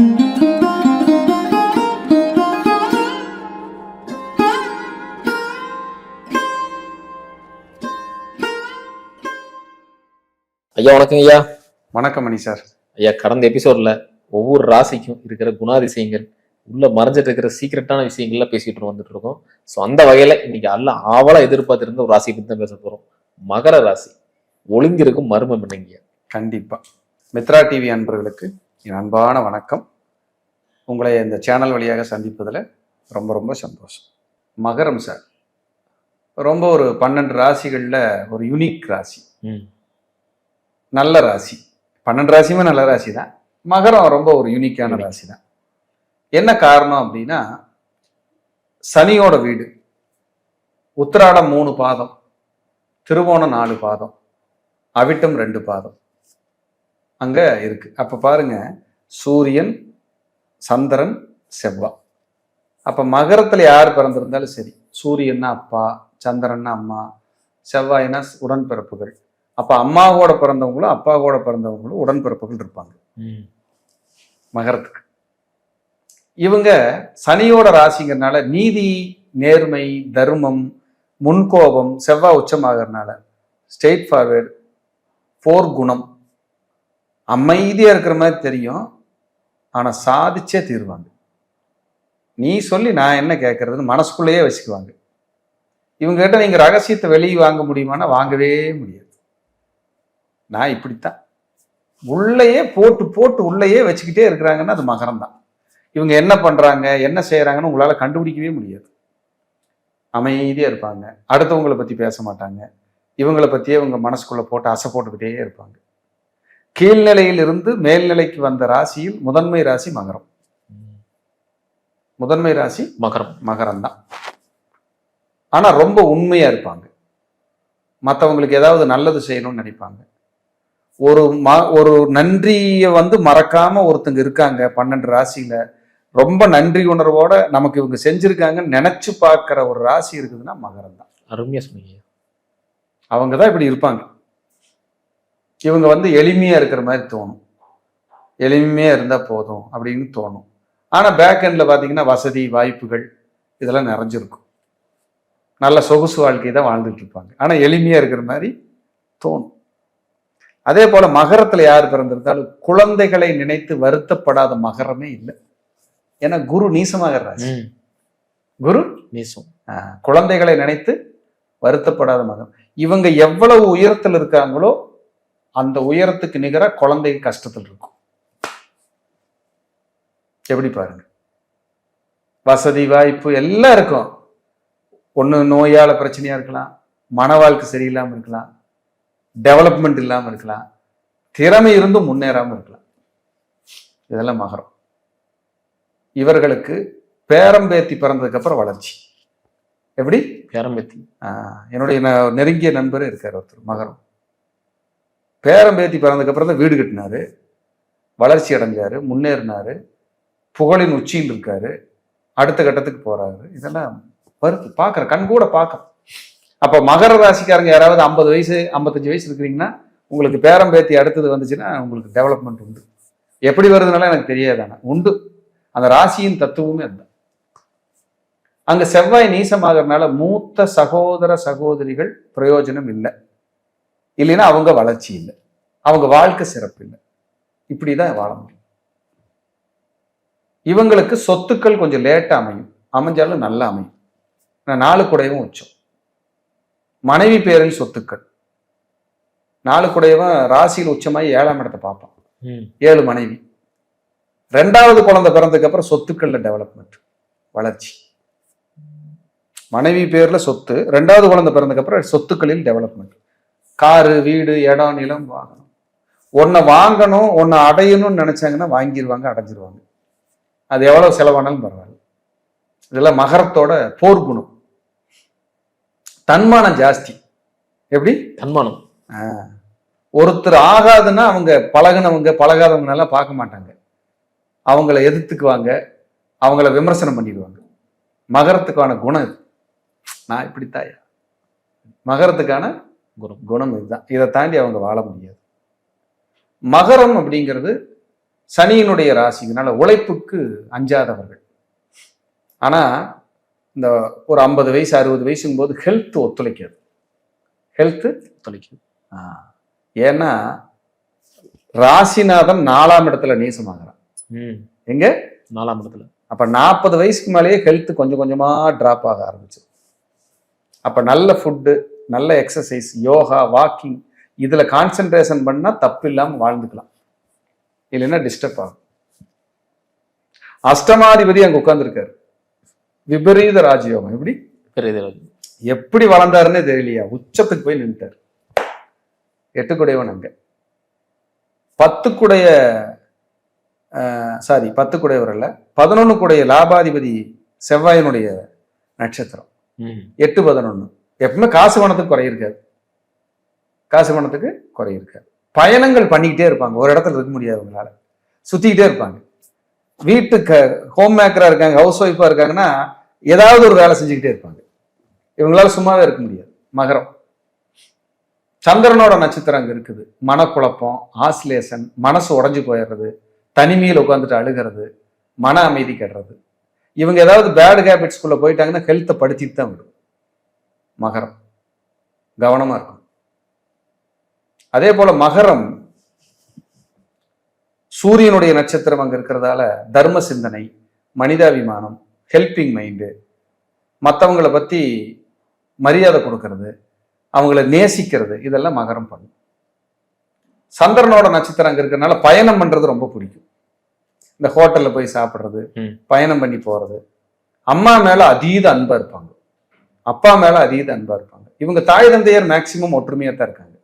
ஐயா வணக்கம் ஐயா. வணக்கம் மணி சார். ஐயா கடந்த எபிசோட்ல ஒவ்வொரு ராசிக்கும் இருக்கிற குணாதிசயங்கள் உள்ள மறைஞ்சிட்டு இருக்கிற சீக்கிரட்டான விஷயங்கள்லாம் பேசிட்டு வந்துட்டு இருக்கோம். ஸோ அந்த வகையில இன்னைக்கு அல்ல ஆவலா எதிர்பார்த்திருந்த ஒரு ராசியை பத்தி தான் பேச போறோம். மகர ராசி ஒளிந்திருக்கும் மர்மம் என்னங்க கண்டிப்பா. மித்ரா டிவி அன்பர்களுக்கு என் அன்பான வணக்கம். உங்களை இந்த சேனல் வழியாக சந்திப்பதில் ரொம்ப ரொம்ப சந்தோஷம். மகரம் சார். ரொம்ப ஒரு பன்னெண்டு ராசிகளில் ஒரு யுனிக் ராசி. நல்ல ராசி. பன்னெண்டு ராசியுமே நல்ல ராசி தான். மகரம் ரொம்ப ஒரு யூனிக்கான. ராசி தான். என்ன காரணம் அப்படின்னா சனியோட வீடு. உத்திராடம் மூணு பாதம். திருவோணம் நாலு பாதம். அவிட்டம் ரெண்டு பாதம். அங்க இருக்கு. அப்ப பாருங்க சூரியன் சந்திரன் செவ்வாய் அப்ப மகரத்துல யார் பிறந்திருந்தாலும் சரி சூரியன்னா அப்பா சந்திரன்னா அம்மா செவ்வாய்னா உடன்பிறப்புகள். அப்ப அம்மாவோட பிறந்தவங்களும் அப்பாவோட பிறந்தவங்களும் உடன்பிறப்புகள் இருப்பாங்க. மகரத்துக்கு. இவங்க சனியோட ராசிங்கிறனால நீதி நேர்மை தர்மம் முன்கோபம் செவ்வாய் உச்சமாகறனால ஸ்ட்ரெயிட் ஃபார்வேர்டு போர் குணம். அமைதியாக இருக்கிற மாதிரி தெரியும். ஆனால் சாதிச்சே தீருவாங்க. நீ சொல்லி நான் என்ன கேட்கறதுன்னு மனசுக்குள்ளேயே வச்சுக்குவாங்க. இவங்க நீங்கள் ரகசியத்தை வெளியே வாங்க முடியுமானா வாங்கவே முடியாது. நான் இப்படித்தான். உள்ளேயே போட்டு போட்டு உள்ளேயே வச்சுக்கிட்டே இருக்கிறாங்கன்னா அது மகரம் தான் இவங்க என்ன பண்ணுறாங்க என்ன செய்கிறாங்கன்னு உங்களால் கண்டுபிடிக்கவே முடியாது. அமைதியாக இருப்பாங்க. அடுத்தவங்களை பற்றி பேச மாட்டாங்க. இவங்களை பற்றியே இவங்க மனசுக்குள்ளே போட்டு அசை போட்டுக்கிட்டே இருப்பாங்க. கீழ்நிலையில் இருந்து மேல்நிலைக்கு வந்த ராசியில் முதன்மை ராசி மகரம். முதன்மை ராசி மகரம். மகரம் தான் ஆனா ரொம்ப உண்மையா இருப்பாங்க. மற்றவங்களுக்கு ஏதாவது நல்லது செய்யணும்னு நினைப்பாங்க. ஒரு ம ஒரு நன்றியை வந்து மறக்காம ஒருத்தங்க இருக்காங்க பன்னெண்டு ராசியில. ரொம்ப நன்றி உணர்வோட நமக்கு இவங்க செஞ்சிருக்காங்கன்னு நினைச்சு பார்க்கிற ஒரு ராசி இருக்குதுன்னா மகரம் தான் அருமையா சொன்னீங்க. அவங்க தான் இப்படி இருப்பாங்க. இவங்க வந்து எளிமையா இருக்கிற மாதிரி தோணும். எளிமையா இருந்தா போதும் அப்படின்னு தோணும். ஆனா பேக் எண்ட்ல பாத்தீங்கன்னா வசதி வாய்ப்புகள் இதெல்லாம் நிறைஞ்சிருக்கும். நல்ல சொகுசு வாழ்க்கை தான் வாழ்ந்துட்டு இருப்பாங்க. ஆனா எளிமையா இருக்கிற மாதிரி தோணும். அதே போல மகரத்துல யார் பிறந்திருந்தாலும் குழந்தைகளை நினைத்து வருத்தப்படாத மகரமே இல்லை. ஏன்னா குரு நீசமாக ராசி. குரு நேசம். குழந்தைகளை நினைத்து வருத்தப்படாத மகன் இவங்க எவ்வளவு உயரத்தில் இருக்காங்களோ அந்த உயரத்துக்கு நிகரா குழந்தை கஷ்டத்தில் இருக்கும். எப்படி பாருங்க? வசதி வாய்ப்பு எல்லாம் இருக்கும். ஒண்ணு நோயால பிரச்சனையா இருக்கலாம் மன வாழ்க்கை சரியில்லாம இருக்கலாம் டெவலப்மெண்ட் இல்லாம இருக்கலாம் திறமை இருந்தும் முன்னேறாம இருக்கலாம். இதெல்லாம் மகரம். இவர்களுக்கு பேரம்பேத்தி பிறந்ததுக்கு அப்புறம் வளர்ச்சி. எப்படி? பேரம்பேத்தி என்னுடைய நெருங்கிய நண்பர் இருக்கார் ஒருத்தர் மகரம். பேரம்பேத்தி பிறந்ததுக்கப்புறம் தான் வீடு கட்டினாரு. வளர்ச்சி அடைஞ்சார் முன்னேறினாரு புகழின் உச்சியில் இருக்கார் அடுத்த கட்டத்துக்கு போகிறாரு இதெல்லாம் வருது பார்க்குற கண் கூட பார்க்க அப்போ மகர ராசிக்காரங்க யாராவது ஐம்பது வயசு ஐம்பத்தஞ்சு வயசு இருக்கிறீங்கன்னா உங்களுக்கு பேரம்பேத்தி அடுத்தது வந்துச்சுன்னா உங்களுக்கு டெவலப்மெண்ட் உண்டு. எப்படி வருதுனால எனக்கு தெரியாது உண்டு. அந்த ராசியின் தத்துவமே அதுதான். அங்கே செவ்வாய் நீசமாகறதுனால மூத்த சகோதர சகோதரிகள் பிரயோஜனம் இல்லை. இல்லைன்னா அவங்க வளர்ச்சி இல்லை. அவங்க வாழ்க்கை சிறப்பு இல்லை. இப்படிதான் வாழ முடியும். இவங்களுக்கு சொத்துக்கள் கொஞ்சம் லேட்டா அமையும். அமைஞ்சாலும் நல்லா அமையும். நான் நாலு குடையவும் உச்சம் மனைவி பேரில் சொத்துக்கள். நாலு குடையவன் ராசியில் உச்சமாகி ஏழாம் இடத்தை பார்ப்பான். ஏழு மனைவி. ரெண்டாவது குழந்தை பிறந்ததுக்கு அப்புறம் சொத்துக்கள்ல டெவலப்மெண்ட் வளர்ச்சி. மனைவி பேர்ல சொத்து ரெண்டாவது குழந்தை பிறந்ததுக்கு அப்புறம் சொத்துக்களில் டெவலப்மெண்ட் காரு வீடு இடம் நிலம் வாங்கணும். ஒன்னை வாங்கணும் ஒன்னை அடையணும்னு நினைச்சாங்கன்னா வாங்கிடுவாங்க அடைஞ்சிருவாங்க. அது எவ்வளவு செலவானாலும் பரவாயில்ல. இதெல்லாம் மகரத்தோட போர் குணம். தன்மானம் ஜாஸ்தி. எப்படி? தன்மானம். ஒருத்தர் ஆகாதுன்னா அவங்க பழகுனவங்க பழகாதவங்க எல்லாம் பார்க்க மாட்டாங்க. அவங்கள எதிர்த்துக்குவாங்க அவங்கள விமர்சனம் பண்ணிடுவாங்க. மகரத்துக்கான குணம் இது. நான் இப்படித்தாயா மகரத்துக்கான குணம். குணம் இதுதான். இதை தாண்டி அவங்க வாழ முடியாது. மகரம் அப்படிங்கிறது சனியினுடைய ராசிங்கனால உழைப்புக்கு அஞ்சாதவர்கள். ஆனா இந்த ஒரு ஐம்பது வயசு அறுபது வயசுங்கும் போது ஹெல்த் ஒத்துழைக்காது. ஹெல்த் தொலைக்கும் ஏன்னா ராசிநாதன் நாலாம் இடத்துல நேசமாகறான். ம். எங்க? நாலாம் இடத்துல. அப்ப நாற்பது வயசுக்கு மேலேயே ஹெல்த் கொஞ்சம் கொஞ்சமா டிராப் ஆக ஆரம்பிச்சு அப்ப நல்ல ஃபுட்டு நல்ல எக்ஸசைஸ் யோகா வாக்கிங் இதுல கான்சென்ட்ரேஷன் பண்ணா தப்பு இல்லாம வாழ்ந்துக்கலாம். இல்லைன்னா டிஸ்டர்ப் ஆகும். அஷ்டமாதிபதி அங்க உட்கார்ந்துருக்காரு. விபரீத ராஜயோகம் எப்படி? எப்படி வளர்ந்தாருன்னே தெரியலையா? உச்சத்துக்கு போய் நின்றுட்டார் எட்டுக்குடையவன் அங்க. பத்துக்குடைய சாரி பத்துக்குடையவர் அல்ல. பதினொன்னுக்குடைய லாபாதிபதி செவ்வாயினுடைய நட்சத்திரம். எட்டு பதினொன்னு. எப்பவுமே காசு பணத்துக்கு குறை இருக்காது காசு பணத்துக்கு குறை இருக்காது பயணங்கள் பண்ணிக்கிட்டே இருப்பாங்க. ஒரு இடத்துல இருக்க முடியாது அவங்களால சுற்றிக்கிட்டே இருப்பாங்க. வீட்டுக்கு ஹோம் மேக்கராக இருக்காங்க ஹவுஸ் ஒய்ஃபாக இருக்காங்கன்னா ஏதாவது ஒரு வேலை செஞ்சுக்கிட்டே இருப்பாங்க. இவங்களால சும்மாவே இருக்க முடியாது. மகரம். சந்திரனோட நட்சத்திரம் அங்கே இருக்குது. மனக்குழப்பம் ஆசிலேஷன் மனசு உடஞ்சி போயிடுறது தனிமையில் உட்காந்துட்டு அழுகிறது மன அமைதி கெடுறது. இவங்க ஏதாவது பேட் ஹேபிட்ஸ்குள்ளே போயிட்டாங்கன்னா ஹெல்த்தை படுத்திட்டு தான் விடும். மகரம். கவனமா இருக்கும் அதே போல மகரம் சூரியனுடைய நட்சத்திரம் அங்க இருக்கிறதால தர்ம சிந்தனை மனிதாபிமானம் ஹெல்பிங் மைண்டு மற்றவங்களை பத்தி மரியாதை கொடுக்கறது அவங்கள நேசிக்கிறது இதெல்லாம் மகரம் பண்ணும். சந்திரனோட நட்சத்திரம் அங்க இருக்கிறதுனால பயணம் பண்றது ரொம்ப பிடிக்கும். இந்த ஹோட்டல்ல போய் சாப்பிடுறது. பயணம் பண்ணி போறது. அம்மா மேல அதீத அன்பா இருப்பாங்க. அப்பா மேலே அதீத அன்பாக இருப்பாங்க. இவங்க தாய் தந்தையர் மேக்சிமம் ஒற்றுமையாக தான் இருக்காங்க.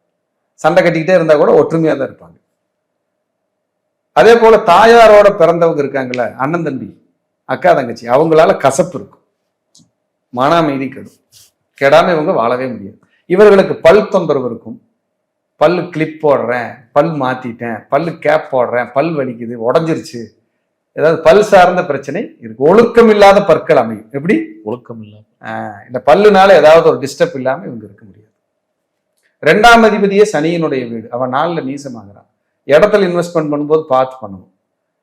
சண்டை கட்டிக்கிட்டே இருந்தால் கூட ஒற்றுமையாக தான் இருப்பாங்க. அதே போல் தாயாரோட பிறந்தவங்க இருக்காங்கல்ல அண்ணன் தம்பி அக்கா தங்கச்சி அவங்களால கசப்பு இருக்கும். மன அமைதி கெடும் கெடாமல் இவங்க வாழவே முடியாது. இவர்களுக்கு பல் தொந்தரவு இருக்கும். பல் கிளிப் போடுறேன் பல் மாத்திட்டேன் பல்லு கேப் போடுறேன் பல் வலிக்குது உடஞ்சிருச்சு. ஏதாவது பல் சார்ந்த பிரச்சனை இருக்கு ஒழுக்கம் இல்லாத பற்கள் அமையும். எப்படி? ஒழுக்கம் இல்ல ஆஹ் இந்த பல்லுனால ஏதாவது ஒரு டிஸ்டர்ப் இல்லாம இவங்க இருக்க முடியாது. ரெண்டாம் அதிபதியே சனியினுடைய வீடு. அவன் நாள்ல நீசமாகறான். இடத்துல இன்வெஸ்ட்மெண்ட் பண்ணும்போது பார்த்து பண்ணணும்.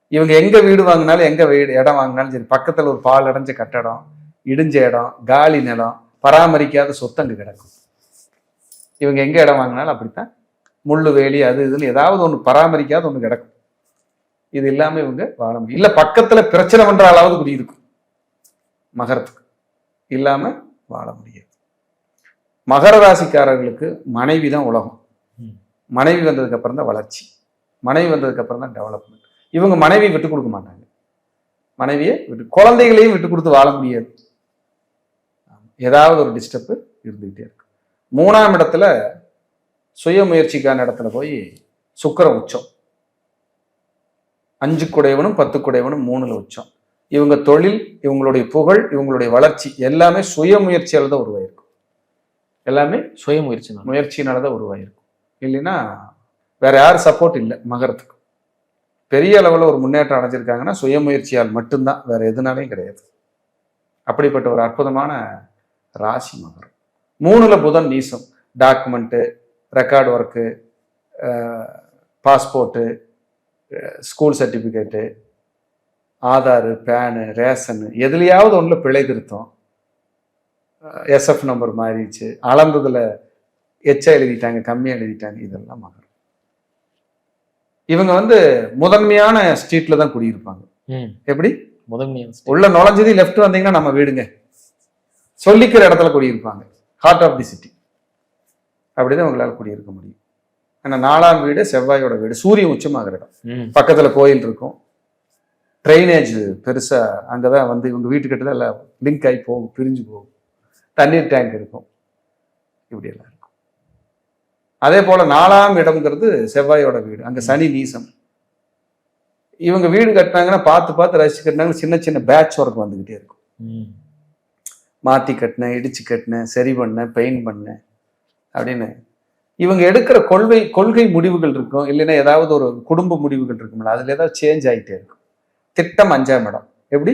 இவங்க எங்க வீடு வாங்கினாலும் எங்க வீடு இடம் வாங்கினாலும் சரி பக்கத்துல ஒரு பால் அடைஞ்ச கட்டடம் இடிஞ்ச இடம் காலி நிலம் பராமரிக்காத சொத்து அங்க கிடக்கும். இவங்க எங்க இடம் வாங்கினாலும் அப்படித்தான். முள்ளு வேலி அது இதுன்னு ஏதாவது ஒண்ணு பராமரிக்காத ஒண்ணு கிடக்கும். இது இல்லாம இவங்க வாழ முடியும். இல்ல பக்கத்துல பிரச்சனை பண்ற அளவுக்கு குடியிருக்கும் மகரத்துக்கு. இல்லாம வாழ முடியாது. மகர ராசிக்காரர்களுக்கு மனைவி தான் உலகம். மனைவி வந்ததுக்கு அப்புறம் தான் வளர்ச்சி. மனைவி வந்ததுக்கு அப்புறம் தான் டெவலப்மெண்ட் இவங்க மனைவி விட்டு கொடுக்க மாட்டாங்க. மனைவியை விட்டு குழந்தைகளையும் விட்டு கொடுத்து வாழ முடியாது. ஏதாவது ஒரு டிஸ்டர்ப் இருந்துகிட்டே இருக்கு. மூணாம் இடத்துல சுய முயற்சிக்கான இடத்துல போய் சுக்கிர உச்சம். அஞ்சு குடையவனும் பத்து குடையவனும் மூணுல உச்சம். இவங்க தொழில் இவங்களுடைய புகழ் இவங்களுடைய வளர்ச்சி எல்லாமே சுய முயற்சியால தான் உருவாயிருக்கும். எல்லாமே சுய முயற்சி தான் முயற்சியினால தான் உருவாயிருக்கும். இல்லைன்னா வேற யார் சப்போர்ட் இல்லை மகரத்துக்கு. பெரிய அளவில் ஒரு முன்னேற்றம் அடைஞ்சிருக்காங்கன்னா சுய முயற்சியால் மட்டும்தான் வேற எதுனாலையும் கிடையாது. அப்படிப்பட்ட ஒரு அற்புதமான ராசி மகரம். மூணுல புதன் நீசம் document record work passport school certificate Aadhaar PAN ration எதுலையாவது ஒன்றில் பிழை திருத்தம். எஸ்எஃப் நம்பர் மாறிடுச்சு. அளந்ததுல எச்சா எழுதிட்டாங்க கம்மியா எழுதிட்டாங்க இதெல்லாம் மகரம். இவங்க வந்து முதன்மையான ஸ்ட்ரீட்ல தான் குடியிருப்பாங்க. எப்படி? முதன்மையான. உள்ள நுழைஞ்சது லெஃப்ட் வந்தீங்கன்னா நம்ம வீடுங்க. சொல்லிக்கிற இடத்துல குடியிருப்பாங்க. ஹார்ட் ஆஃப் தி சிட்டி அப்படிதான் உங்களால குடியிருக்க முடியும். ஏன்னா நாலாம் வீடு செவ்வாயோட வீடு. சூரியன் உச்சமாகிற இடம் பக்கத்துல கோயில் இருக்கும். ட்ரைனேஜ் பெருசா அங்கதான் வந்து இவங்க வீட்டுக்கிட்ட தான் எல்லாம் லிங்க் ஆகி போகும் பிரிஞ்சு போகும். தண்ணீர் டேங்க் இருக்கும். இப்படி எல்லாம் இருக்கும். அதே போல நாலாம் இடம்ங்கிறது செவ்வாயோட வீடு. அங்க சனி நீசம். இவங்க வீடு கட்டினாங்கன்னா பார்த்து பார்த்து ரசிச்சு கட்டினாங்கன்னா சின்ன சின்ன பேட்ச் ஒர்க் வந்துகிட்டே இருக்கும். ம். மாத்தி கட்டினேன் இடிச்சு கட்டினேன் சரி பண்ணேன் பெயிண்ட் பண்ணேன் அப்படின்னு இவங்க எடுக்கிற கொள்கை கொள்கை முடிவுகள் இருக்கும். இல்லைன்னா ஏதாவது ஒரு குடும்ப முடிவுகள் இருக்கும்ல. அதுல ஏதாவது சேஞ்ச் ஆகிட்டே இருக்கும். திட்டம் அஞ்சாம் இடம். எப்படி?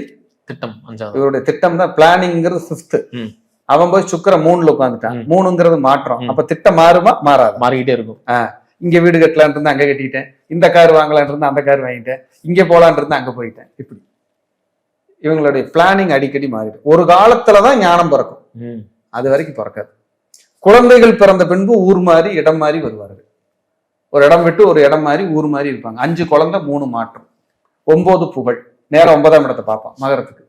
திட்டம் அஞ்சாவது இவருடைய திட்டம் தான் பிளானிங்கிறது ஃபிஃப்த் ம். அவன் போய் சுக்கிர மூணுல உட்காந்துட்டான். மூணுங்கிறது மாற்றம். அப்ப திட்டம் மாறுமா? மாறாது. மாறிக்கிட்டே இருக்கும். இங்க வீடு கட்டலான் இருந்து அங்க கட்டிட்டேன். இந்த கார் வாங்கலான் இருந்து அந்த கார் வாங்கிட்டேன். இங்க போலான் இருந்து அங்க போயிட்டேன். இப்படி. இவங்களுடைய பிளானிங் அடிக்கடி மாறிடும். ஒரு காலத்துல தான் ஞானம் பிறக்கும். அது வரைக்கும் பிறக்காது. குழந்தைகள் பிறந்த பின்பு ஊர் மாறி இடம் மாறி வருவார்கள். ஒரு இடம் விட்டு ஒரு இடம் மாறி ஊர் மாறி இருப்பாங்க. அஞ்சு குழந்தை மூணு மாற்றம். ஒன்பது புகழ். நேரம் ஒன்பதாம் இடத்தை பார்ப்பான் மகரத்துக்கு.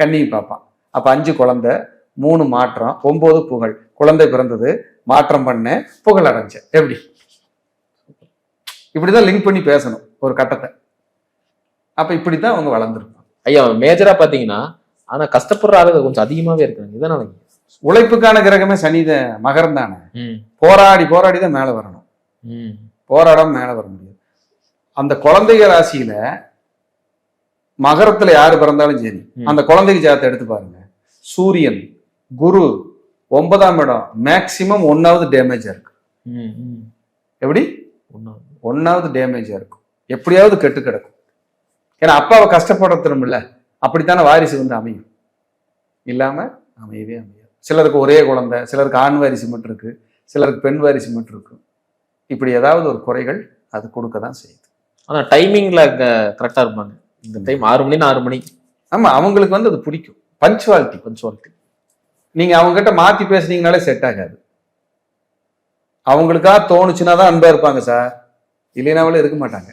கன்னியை பார்ப்பான். அப்போ அஞ்சு குழந்தை மூணு மாற்றம் ஒன்பது புகழ். குழந்தை பிறந்தது மாற்றம் பண்ணேன் புகழ் அடைஞ்சேன் எப்படி? இப்படிதான் லிங்க் பண்ணி பேசணும் ஒரு கட்டத்தை. அப்ப இப்படிதான் அவங்க வளர்ந்துருப்பாங்க. ஐயா மேஜரா பாத்தீங்கன்னா ஆனா கஷ்டப்படுற ஆளுங்க கொஞ்சம் அதிகமாவே இருக்காங்க இதனால உழைப்புக்கான கிரகமே சனித மகரம் தானே. போராடி போராடி தான் மேல வரணும். போராடாம மேல வர முடியாது. அந்த குழந்தைக ராசியில மகரத்துல யாரு பிறந்தாலும் சரி. அந்த குழந்தைக்கு ஜாதத்தை எடுத்து பாருங்க. சூரியன் குரு ஒன்பதாம் இடம் மேக்சிமம் ஒன்னாவது டேமேஜா இருக்கு. எப்படி. ஒன்னாவது டேமேஜா இருக்கும். எப்படியாவது கெட்டு கிடக்கும். ஏன்னா அப்பாவை கஷ்டப்படுறதுமில்ல அப்படித்தானே வாரிசு வந்து அமையும். இல்லாம அமையவே அமையாது. சிலருக்கு ஒரே குழந்தை சிலருக்கு ஆண் வாரிசு மட்டும் இருக்கு சிலருக்கு பெண் வாரிசு மட்டும் இருக்கு இப்படி ஏதாவது ஒரு குறைகள் அது கொடுக்க தான் செய்யுது. ஆனா டைமிங்ல கரெக்டா இருப்பாங்க. இந்த டைம் ஆறு மணின்னு ஆறு மணி. ஆமா அவங்களுக்கு வந்து அது பிடிக்கும். பஞ்சுவாலிட்டி பஞ்சுவாலிட்டி நீங்க அவங்க கிட்ட மாத்தி பேசுனீங்கனாலே செட் ஆகாது. அவங்களுக்கா தோணுச்சுன்னா தான் அன்பா இருப்பாங்க சார். இல்லைனாவில இருக்க மாட்டாங்க.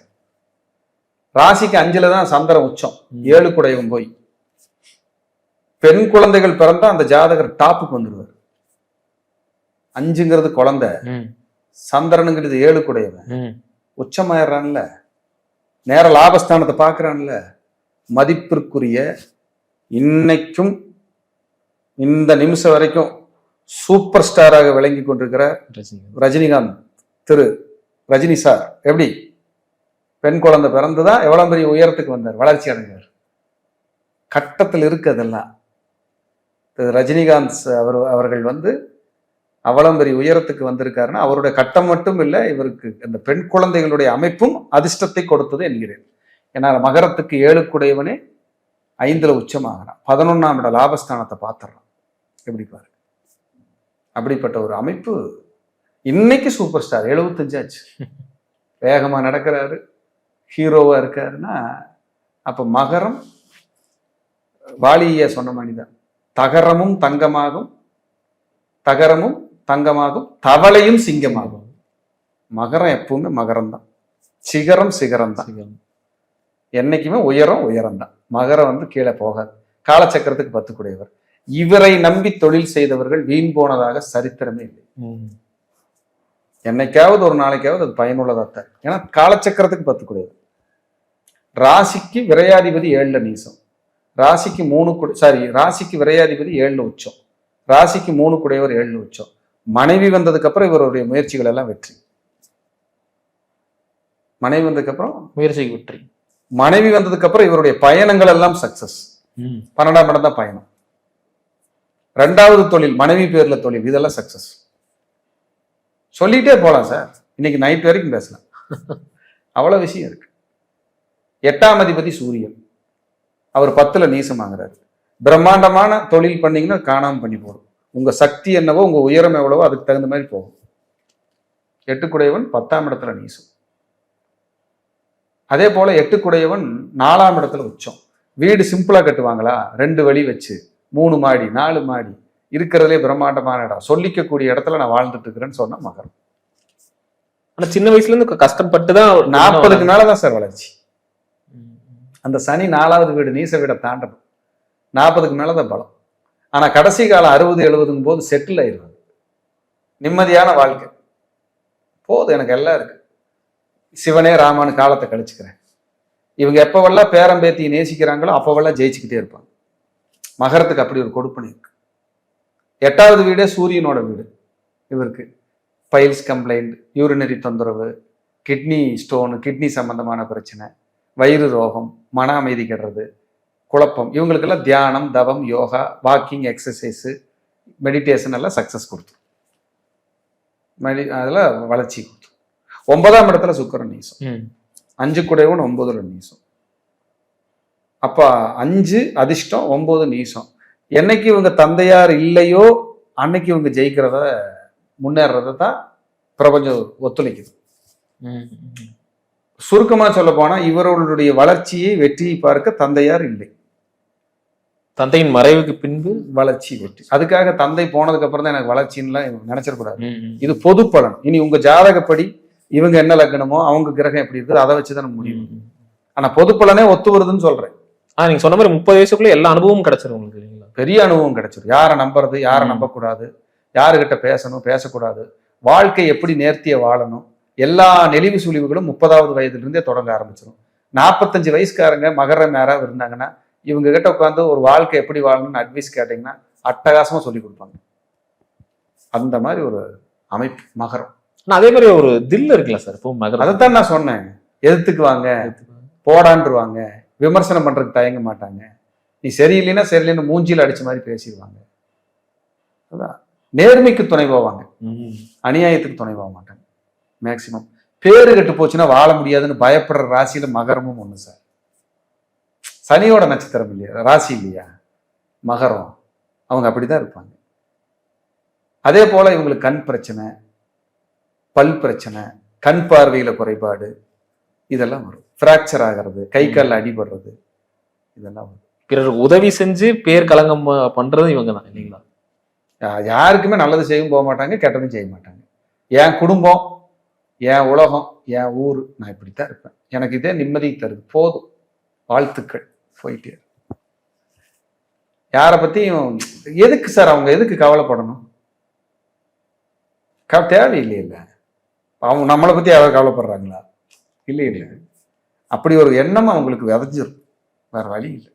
ராசிக்கு அஞ்சுல தான் சந்திரன் உச்சம். ஏழு குடையும் போய். பெண் குழந்தைகள் பிறந்தா அந்த ஜாதகர் டாப்புக்கு வந்துடுவார் அஞ்சுங்கிறது குழந்தை. சந்திரனுங்கிறது ஏழு குடையவன். உச்சமாயிடுறான்ல நேர லாபஸ்தானத்தை பார்க்கறான்ல. மதிப்பிற்குரிய இன்னைக்கும் இந்த நிமிஷம் வரைக்கும் சூப்பர் ஸ்டாராக விளங்கி கொண்டிருக்கிற. ரஜினிகாந்த். திரு ரஜினி சார். எப்படி? பெண் குழந்தை பிறந்துதான் எவ்வளவு பெரிய உயரத்துக்கு வந்தார்? வளர்ச்சி அடைஞ்சார். கட்டத்தில் இருக்கு அதெல்லாம். திரு ரஜினிகாந்த் அவர் அவர்கள் வந்து அவ்வளவு பெரிய உயரத்துக்கு வந்திருக்காருன்னா அவருடைய கட்டம் மட்டும் இல்லை இவருக்கு அந்த பெண் குழந்தைகளுடைய அமைப்பும் அதிர்ஷ்டத்தை கொடுத்தது என்கிறேன். ஏன்னா மகரத்துக்கு ஏழுக்குடையவனே ஐந்தில் உச்சமாகிறான். பதினொன்றாம் இட லாபஸ்தானத்தை பார்த்துடுறான். எப்படி பாரு? அப்படிப்பட்ட ஒரு அமைப்பு இன்னைக்கு சூப்பர் ஸ்டார். எழுபத்தஞ்சாச்சு வேகமாக நடக்கிறாரு. ஹீரோவாக இருக்காருன்னா அப்போ மகரம் வாலியை சொன்ன மனிதன். தகரமும் தங்கமாகும் தகரமும் தங்கமாகும் தவளையும் சிங்கமாகும். மகரம் எப்பவுமே மகரம் தான் சிகரம் சிகரம். தான். என்னைக்குமே உயரம் உயரம் தான் மகரம் வந்து கீழே போகாது. காலச்சக்கரத்துக்கு பத்து கூடியவர் இவரை நம்பி தொழில் செய்தவர்கள் வீண் போனதாக சரித்திரமே இல்லை. என்னைக்காவது ஒரு நாளைக்காவது அது பயனுள்ளதா தான். ஏன்னா காலச்சக்கரத்துக்கு பத்து கூடியவர் ராசிக்கு விரையாதிபதி ஏழுல நீசம். ராசிக்கு மூணு குடி சாரி ராசிக்கு விரையாதிபதி ஏழுல உச்சம். ராசிக்கு மூணு குடையவர் ஏழுல உச்சம். மனைவி வந்ததுக்கு அப்புறம் இவருடைய முயற்சிகள் எல்லாம் வெற்றி. மனைவி வந்ததுக்கு அப்புறம் முயற்சிக்கு வெற்றி. மனைவி வந்ததுக்கு அப்புறம் இவருடைய பயணங்கள் எல்லாம் சக்சஸ். பன்னெண்டாம் இடம் தான் பயணம். ரெண்டாவது தொழில் மனைவி பேர்ல தொழில் இதெல்லாம் சக்சஸ் சொல்லிட்டே போலாம் சார். இன்னைக்கு நைட் வரைக்கும் பேசலாம். அவ்வளவு விஷயம் இருக்கு. எட்டாம் அதிபதி சூரியன். அவர் பத்துல நீசம் வாங்குறாரு பிரம்மாண்டமான தொழில் பண்ணீங்கன்னா காணாம பண்ணி போடும். உங்க சக்தி என்னவோ உங்க உயரம் எவ்வளவோ அதுக்கு தகுந்த மாதிரி போகும். எட்டுக்குடையவன் பத்தாம் இடத்துல நீசம். அதே போல எட்டுக்குடையவன் நாலாம் இடத்துல உச்சம். வீடு சிம்பிளா கட்டுவாங்களா? ரெண்டு வழி வச்சு. மூணு மாடி நாலு மாடி. இருக்கிறதுலே பிரம்மாண்டமான இடம். சொல்லிக்கக்கூடிய இடத்துல நான் வாழ்ந்துட்டு இருக்கிறேன்னு சொன்ன மகரம். ஆனா சின்ன வயசுல இருந்து கஷ்டப்பட்டு தான் நாற்பதுக்கு மேலதான் சார் வளர்ச்சி. அந்த சனி நாலாவது வீடு நீச வீடை தாண்டணும். நாற்பதுக்கு மேலதான் பலம். ஆனால் கடைசி காலம் அறுபது எழுபதுங்கும் போது செட்டில் ஆயிடுவாங்க நிம்மதியான வாழ்க்கை. போதும் எனக்கு எல்லாம் இருக்கு. சிவனே ராமானு காலத்தை கழிச்சுக்கிறேன். இவங்க எப்போவெல்லாம் பேரம்பேத்தியை நேசிக்கிறாங்களோ அப்போவெல்லாம் ஜெயிச்சுக்கிட்டே இருப்பாங்க. மகரத்துக்கு அப்படி ஒரு கொடுப்பனை இருக்கு. எட்டாவது வீடே சூரியனோட வீடு. இவருக்கு பைல்ஸ் கம்ப்ளைண்ட் யூரினரி தொந்தரவு கிட்னி ஸ்டோனு கிட்னி சம்பந்தமான பிரச்சனை. வயிறு ரோகம் மன அமைதி கெடுறது குழப்பம். இவங்களுக்கெல்லாம் தியானம் தவம் யோகா வாக்கிங் எக்ஸசைஸு மெடிடேஷன் எல்லாம் சக்ஸஸ் கொடுத்துரும் மெடி அதில் வளர்ச்சி கொடுத்துரும் ஒன்பதாம் இடத்துல சுக்கிரன் நீசம். அஞ்சு குடைவன் ஒன்பதுல நீசம். அப்ப அஞ்சு அதிர்ஷ்டம் ஒன்பது நீசம். என்னைக்கு இவங்க தந்தையார் இல்லையோ அன்னைக்கு இவங்க ஜெயிக்கிறத முன்னேறத தான் பிரபஞ்சம் ஒத்துழைக்குது. ம், ம். சுருக்கமா சொல்ல போனா இவர்களுடைய வளர்ச்சியை வெற்றியை பார்க்க தந்தையார் இல்லை தந்தையின் மறைவுக்கு பின்பு வளர்ச்சி வெற்றி அதுக்காக தந்தை போனதுக்கு அப்புறம் தான் எனக்கு வளர்ச்சின்னுலாம் நினைச்சிடக்கூடாது. இது பொது பலன் இனி உங்க ஜாதகப்படி இவங்க என்ன லக்னமோ அவங்க கிரகம் எப்படி இருக்குது அதை வச்சுதான் முடியும். ஆனா பொது பலனே ஒத்து வருதுன்னு சொல்றேன் ஆ நீங்க சொன்ன மாதிரி முப்பது வயசுக்குள்ள எல்லா அனுபவமும் கிடைச்சிரும் உங்களுக்கு பெரிய அனுபவம் கிடைச்சிடும் யாரை நம்புறது யாரை. நம்பக்கூடாது யாருகிட்ட பேசணும் பேசக்கூடாது வாழ்க்கை எப்படி நேர்த்திய வாழணும் எல்லா நெளிவு சுழிவுகளும் முப்பதாவது வயதுல இருந்தே தொடங்க ஆரம்பிச்சிடும் நாற்பத்தஞ்சு வயசுக்காரங்க மகர மேரா இருந்தாங்கன்னா இவங்க கிட்ட உட்காந்து ஒரு வாழ்க்கை எப்படி வாழணும்னு அட்வைஸ் கேட்டீங்கன்னா அட்டகாசமா சொல்லி கொடுப்பாங்க. அந்த மாதிரி ஒரு அமைப்பு மகரம். அதே மாதிரி ஒரு தில் இருக்குல்ல சார் இப்போ மகர அதைத்தான் நான் சொன்னேன். எதிர்த்துக்கு வாங்க போடான்ருவாங்க விமர்சனம் பண்றதுக்கு தயங்க மாட்டாங்க. நீ சரியில்லைன்னா சரியில்லைன்னு மூஞ்சில அடிச்ச மாதிரி பேசிடுவாங்க. அதான். நேர்மைக்கு துணை போவாங்க. அநியாயத்துக்கு துணை போக மாட்டாங்க மேக்சிமம் பேரு கெட்டு போச்சுன்னா வாழ முடியாதுன்னு பயப்படுற ராசியில மகரமும் ஒண்ணு சார் சனியோட நட்சத்திரம் இல்லையா? ராசி இல்லையா? மகரம். அவங்க அப்படிதான் இருப்பாங்க. அதே போல இவங்களுக்கு கண் பிரச்சனை பல் பிரச்சனை கண் பார்வையில குறைபாடு இதெல்லாம் வரும். ஃப்ராக்சர் ஆகிறது கை கால்ல அடிபடுறது இதெல்லாம் வரும். பிறருக்கு உதவி செஞ்சு பேர் கலங்கம் பண்றது இவங்க தான் இல்லைங்களா? யாருக்குமே நல்லது செய்யவும் போக மாட்டாங்க கெட்டதும் செய்ய மாட்டாங்க. என் குடும்பம் என் உலகம் என் ஊர் நான் இப்படித்தான் இருப்பேன். எனக்கு இதே நிம்மதி தருது. போதும். வாழ்த்துக்கள். போயிட்டே. யாரை பத்தியும் எதுக்கு சார் அவங்க எதுக்கு கவலைப்படணும்? க- தேவையில்லை இல்ல அவங்க நம்மளை பத்தி யாராவது கவலைப்படுறாங்களா? இல்லை இல்லை அப்படி ஒரு எண்ணம் அவங்களுக்கு விதைஞ்சிரும். வேற வழி இல்லை.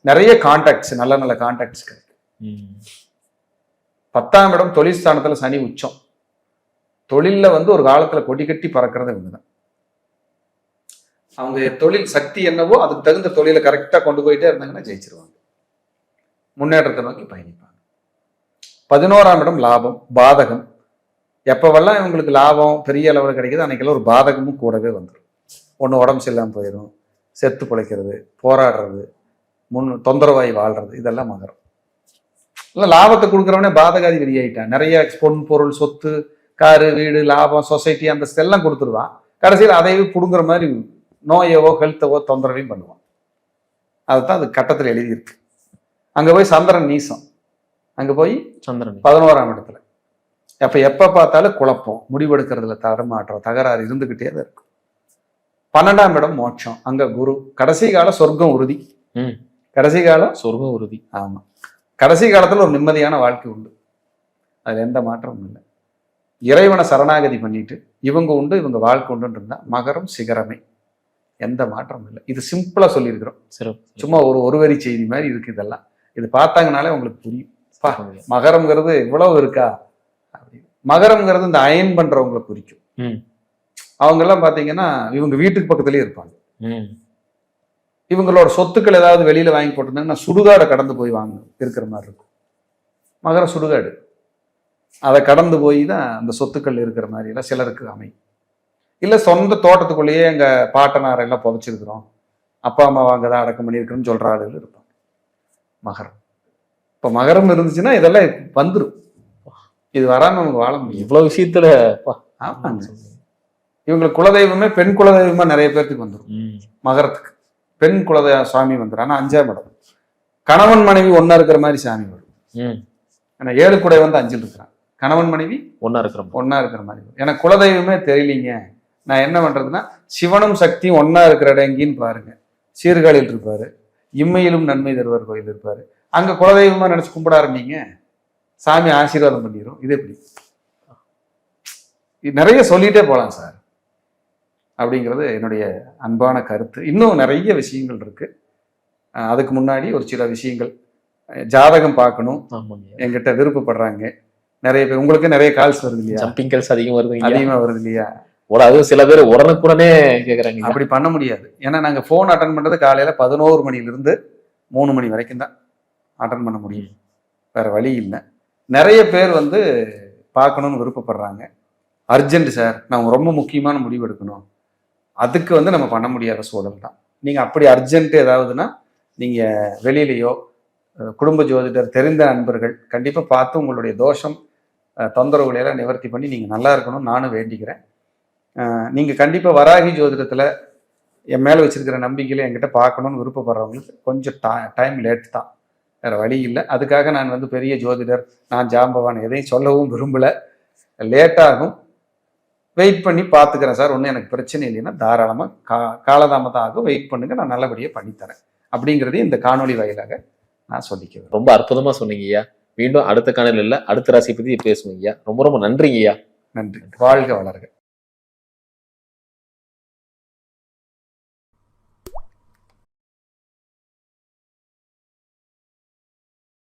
நிறைய கான்டாக்ட்ஸ் நல்ல நல்ல கான்டாக்ட்ஸ் கிடைக்கும். பத்தாம் இடம் தொழில் ஸ்தானத்துல சனி உச்சம். தொழிலில் வந்து ஒரு காலத்தில் கொடி கட்டி பறக்கிறது இவங்கதான். அவங்க தொழில் சக்தி என்னவோ அதுக்கு தகுந்த தொழிலை கரெக்டாக கொண்டு போயிட்டே இருந்தாங்கன்னா ஜெயிச்சிருவாங்க. முன்னேற்றத்தை நோக்கி பயணிப்பாங்க. பதினோராம் இடம் லாபம் பாதகம். எப்போவெல்லாம் இவங்களுக்கு லாபம் பெரிய அளவில் கிடைக்குது அன்றைக்கெல்லாம் ஒரு பாதகமும் கூடவே வந்துடும் ஒன்று உடம்பு சரியில்லாமல் போயிடும் செத்து பிழைக்கிறது போராடுறது முன் தொந்தரவாய் வாழ்றது இதெல்லாம் மகரம். இல்லை லாபத்தை கொடுக்குறவனே பாதகாதி வெளியாயிட்டான் நிறைய பொன் பொருள் சொத்து காரு வீடு லாபம் சொசைட்டி அந்த எல்லாம் கொடுத்துருவான் கடைசியில் அதையே புடுங்குற மாதிரி நோயவோ ஹெல்த்தவோ தொந்தரவையும் பண்ணுவான். அதுதான் அது கட்டத்தில் எழுதியிருக்கு. அங்கே போய் சந்திரன் நீசம். அங்கே போய் சந்திரன் பதினோராம் இடத்துல. அப்போ எப்போ பார்த்தாலும் குழப்பம். முடிவெடுக்கிறதுல தரமாற்றம் தகராறு இருந்துக்கிட்டே தான் இருக்கும். பன்னெண்டாம் இடம் மோட்சம். அங்க குரு. கடைசி கால சொர்க்கம் உறுதி. ம். கடைசி காலம் சொர்க்கம் உறுதி. ஆமா. கடைசி காலத்துல ஒரு நிம்மதியான வாழ்க்கை உண்டு. அதுல எந்த மாற்றமும் இல்லை. இறைவனை சரணாகதி பண்ணிட்டு இவங்க உண்டு இவங்க வாழ்க்கை உண்டுன்னு இருந்தா மகரம் சிகரமே. எந்த மாற்றமும் இல்லை. இது சிம்பிளா சொல்லியிருக்கிறோம். சிறப்பு சும்மா ஒரு ஒரு வரி செய்தி மாதிரி இருக்கு இதெல்லாம். இது பார்த்தாங்கனாலே உங்களுக்கு புரியும். மகரம்ங்கிறது இவ்வளவு இருக்கா? மகரம்ங்கிறது இந்த அயன் பண்றவங்களை குறிக்கும். அவங்க எல்லாம் பாத்தீங்கன்னா இவங்க வீட்டுக்கு பக்கத்துலயே இருப்பாங்க. இவங்களோட சொத்துக்கள் ஏதாவது வெளியில வாங்கி போட்டிருந்தாங்கன்னா சுடுகாடை கடந்து போய் வாங்க இருக்கிற மாதிரி இருக்கும். மகர சுடுகாடு. அதை கடந்து போய் தான் அந்த சொத்துக்கள் இருக்கிற மாதிரி எல்லாம் சிலருக்கு அமையும். இல்லை சொந்த தோட்டத்துக்குள்ளேயே எங்க பாட்டனார் எல்லாம் புதைச்சிருக்கிறோம். அப்பா அம்மா அங்கே தான் அடக்கம் பண்ணியிருக்கிறோம்னு சொல்ற ஆளுகள் இருப்பாங்க. மகரம். இப்போ மகரம் இருந்துச்சுன்னா இதெல்லாம் வந்துடும் இது வராம அவங்க வாழ முடியும் இவ்வளவு விஷயத்துல. ஆமாங்க. இவங்களுக்கு குலதெய்வமே பெண் குலதெய்வமா நிறைய பேர்த்துக்கு வந்துடும். மகரத்துக்கு. பெண் குலதெய்வ சாமி வந்துடும் ஆனா அஞ்சாம் இடம். கணவன் மனைவி ஒண்ணா இருக்கிற மாதிரி சாமி வரும். ம். ஏன்னா ஏழு குடை வந்து அஞ்சில் இருக்கிறான் கணவன் மனைவி ஒண்ணா இருக்கிறோம் ஒண்ணா இருக்கிற மாதிரி. எனக்கு குலதெய்வமே தெரியலீங்க. நான் என்ன பண்றதுன்னா சிவனும் சக்தியும் ஒண்ணா இருக்கிற இடம் எங்கேன்னு பாருங்க. சீர்காழியில் இருப்பாரு. இம்மையிலும் நன்மை தருவார் கோயில் இருப்பாரு. அங்க குலதெய்வமா நினைச்சு கும்பிட ஆரம்பிங்க. சாமி ஆசீர்வாதம் பண்ணிடும் இது எப்படி? இது நிறைய சொல்லிட்டே போலாம் சார். அப்படிங்கிறது என்னுடைய அன்பான கருத்து. இன்னும் நிறைய விஷயங்கள் இருக்கு. அஹ் அதுக்கு முன்னாடி ஒரு சில விஷயங்கள் ஜாதகம் பார்க்கணும். என்கிட்ட விருப்பப்படுறாங்க. நிறைய பேர் உங்களுக்கு நிறைய கால்ஸ் வருது இல்லையா? ஜம்பிங் கல்ஸ் அதிகம் வருது இல்லையா? அதிகமா வருது இல்லையா? ஒரு அதுவும் சில பேர் உடனுக்குடனே கேக்குறாங்க இல்லையா? அப்படி பண்ண முடியாது. ஏன்னா நாங்க ஃபோன் அட்டன் பண்றது காலையில பதினோரு மணில இருந்து மூணு மணி வரைக்கும் தான் அட்டன் பண்ண முடியும். வேற வழி இல்லை. நிறைய பேர் வந்து பார்க்கணும்னு விருப்பப்படுறாங்க. அர்ஜென்ட் சார் நான் ரொம்ப முக்கியமான முடிவு எடுக்கணும். அதுக்கு வந்து நம்ம பண்ண முடியாத சூழல் தான். நீங்க அப்படி அர்ஜென்ட் ஏதாவதுன்னா நீங்க வெளியிலயோ குடும்ப ஜோதிடர் தெரிந்த நண்பர்கள் கண்டிப்பா பார்த்து உங்களுடைய தோஷம் தொந்தரவுகளையெல்லாம் நிவர்த்தி பண்ணி நீங்கள் நல்லா இருக்கணும்னு நானும் வேண்டிக்கிறேன். நீங்கள் கண்டிப்பாக வராகி ஜோதிடத்தில் என் மேலே வச்சுருக்கிற நம்பிக்கையில் என்கிட்ட பார்க்கணும்னு விருப்பப்படுறவங்களுக்கு கொஞ்சம் டா டைம் லேட் தான். வேறு வழி இல்லை. அதுக்காக நான் வந்து பெரிய ஜோதிடர் நான் ஜாம்பவான் எதையும் சொல்லவும் விரும்பல. லேட்டாகும் வெயிட் பண்ணி பார்த்துக்கிறேன் சார். ஒன்றும் எனக்கு பிரச்சனை இல்லைன்னா தாராளமாக கா காலதாமதம் ஆகும் வெயிட் பண்ணுங்கள் நான் நல்லபடியாக பண்ணித்தரேன். அப்படிங்கிறதையும் இந்த காணொளி வாயிலாக நான் சொல்லிக்கிறேன். ரொம்ப அற்புதமாக சொன்னீங்க ஐயா. மீண்டும் அடுத்த காணொலியில் அடுத்த ராசியை பத்தி பேசுவீங்க ஐயா. ரொம்ப ரொம்ப நன்றிங்கய்யா. நன்றி. வாழ்க வளர்கள்